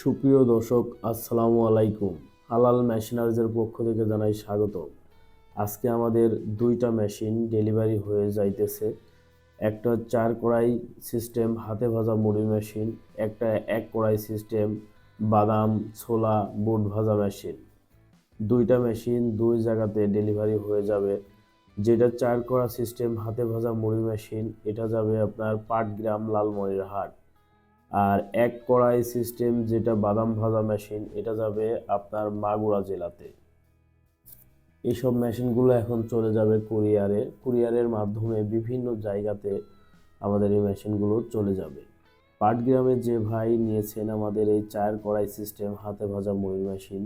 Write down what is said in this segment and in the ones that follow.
সুপ্রিয় দর্শক, আসসালামু আলাইকুম। হালাল মেশিনারিজের পক্ষ থেকে জানাই স্বাগত আজকে আমাদের দুইটা মেশিন ডেলিভারি হয়ে যাইতেছে। একটা চার কড়াই সিস্টেম, হাতে ভাজা মুড়ি মেশিন, একটা এক কড়াই সিস্টেম, বাদাম, ছোলা, বুট ভাজা মেশিন। দুইটা মেশিন দুই জায়গাতে ডেলিভারি হয়ে যাবে। যেটা চার কড়া সিস্টেম, হাতে ভাজা মুড়ি মেশিন, এটা যাবে আপনার পাটগ্রাম লালমনির হাট আর এক কড়াই সিস্টেম যেটা বাদাম ভাজা মেশিন, এটা যাবে আপনার মাগুরা জেলাতে। এইসব মেশিনগুলো এখন চলে যাবে কুরিয়ারে। কুরিয়ারের মাধ্যমে বিভিন্ন জায়গাতে আমাদের এই মেশিনগুলো চলে যাবে। পাটগ্রামে যে ভাই নিয়েছেন আমাদের এই চার কড়াই সিস্টেম, হাতে ভাজা মুড়ি মেশিন,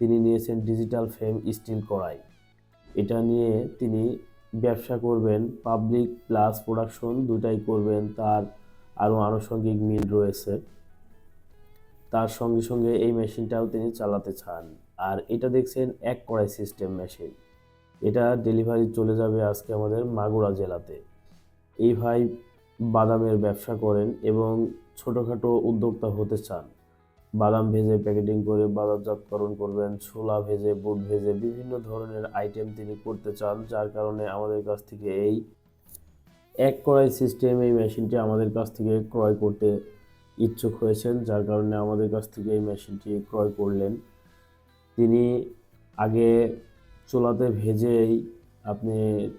তিনি নিয়েছেন ডিজিটাল ফ্রেম স্টিল কড়াই। এটা নিয়ে তিনি ব্যবসা করবেন, পাবলিক প্লাস প্রোডাকশন দুটাই করবেন, তার আরও আনুষঙ্গিক মিল রয়েছে। তার সঙ্গে সঙ্গে এই মেশিনটাও তিনি চালাতে চান। আর এটা দেখছেন এক কড়াই সিস্টেম মেশিন। এটা ডেলিভারি চলে যাবে আজকে আমাদের মাগুরা জেলাতে। এই ভাই বাদামের ব্যবসা করেন এবং ছোটোখাটো উদ্যোক্তা হতে চান। বাদাম ভেজে প্যাকেটিং করে বাজারজাতকরণ করবেন, ছোলা ভেজে, বুট ভেজে বিভিন্ন ধরনের আইটেম তিনি করতে চান, যার কারণে আমাদের কাছ থেকে এই এক কড়াই সিস্টেম এই মেশিনটি আমাদের কাছ থেকে ক্রয় করতে ইচ্ছুক হয়েছেন। যার কারণে আমাদের কাছ থেকে এই মেশিনটি ক্রয় করলেন। তিনি আগে চুলাতে ভেজেই আপনি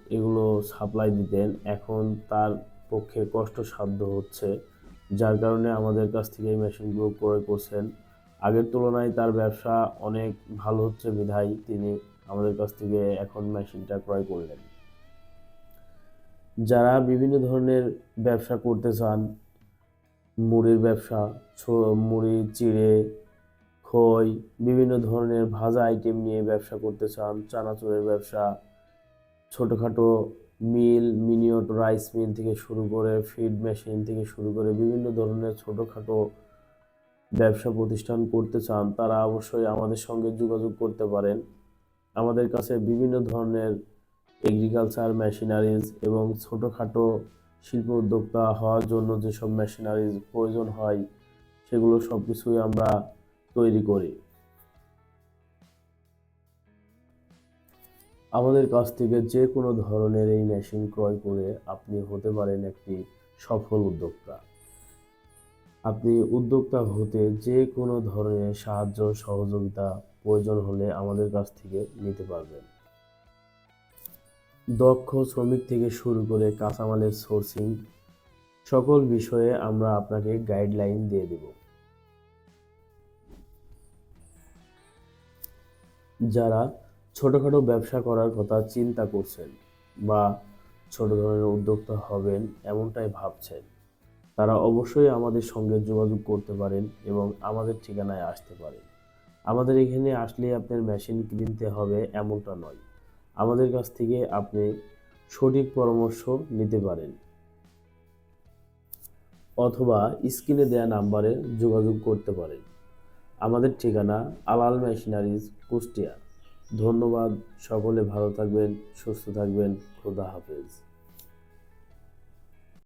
এগুলো সাপ্লাই দিতেন। এখন তার পক্ষে কষ্টসাধ্য হচ্ছে, যার কারণে আমাদের কাছ থেকে এই মেশিনগুলো ক্রয় করছেন। আগের তুলনায় তার ব্যবসা অনেক ভালো হচ্ছে বিধায় তিনি আমাদের কাছ থেকে এখন মেশিনটা ক্রয় করলেন। যারা বিভিন্ন ধরনের ব্যবসা করতে চান, মুড়ির ব্যবসা মুড়ি, চিড়ে, খই, বিভিন্ন ধরনের ভাজা আইটেম নিয়ে ব্যবসা করতে চান, চানাচুরের ব্যবসা, ছোটোখাটো মিল, মিনিয়ট রাইস মিল থেকে শুরু করে ফিড মেশিন থেকে শুরু করে বিভিন্ন ধরনের ছোটোখাটো ব্যবসা প্রতিষ্ঠান করতে চান, তারা অবশ্যই আমাদের সঙ্গে যোগাযোগ করতে পারেন। আমাদের কাছে বিভিন্ন ধরনের এগ্রিকালচার মেশিনারিজ এবং ছোটোখাটো শিল্প উদ্যোক্তা হওয়ার জন্য যেসব মেশিনারিজ প্রয়োজন হয়, সেগুলো সব কিছুই আমরা তৈরি করি। আমাদের কাছ থেকে যে কোনো ধরনের এই মেশিন ক্রয় করে আপনি হতে পারেন একটি সফল উদ্যোক্তা। আপনি উদ্যোক্তা হতে যে কোনো ধরনের সাহায্য সহযোগিতা প্রয়োজন হলে আমাদের কাছ থেকে নিতে পারবেন। দক্ষ শ্রমিক থেকে শুরু করে কাঁচামালের সোর্সিং সকল বিষয়ে আমরা আপনাকে গাইডলাইন দিয়ে দেব। যারা ছোটোখাটো ব্যবসা করার কথা চিন্তা করছেন বা ছোট ধরনের উদ্যোক্তা হবেন এমনটাই ভাবছেন, তারা অবশ্যই আমাদের সঙ্গে যোগাযোগ করতে পারেন এবং আমাদের ঠিকানায় আসতে পারেন। আমাদের এখানে আসলে আপনার মেশিন কিনতে হবে এমনটা নয়। আমাদের কাছ থেকে আপনি সঠিক পরামর্শ নিতে পারেন। অথবা স্ক্রিনে দেওয়া নাম্বারে যোগাযোগ করতে পারেন। আমাদের ঠিকানা আলাল মেশিনারিজ, কুষ্টিয়া। ধন্যবাদ, সকলে ভালো থাকবেন, সুস্থ থাকবেন। খোদা হাফেজ।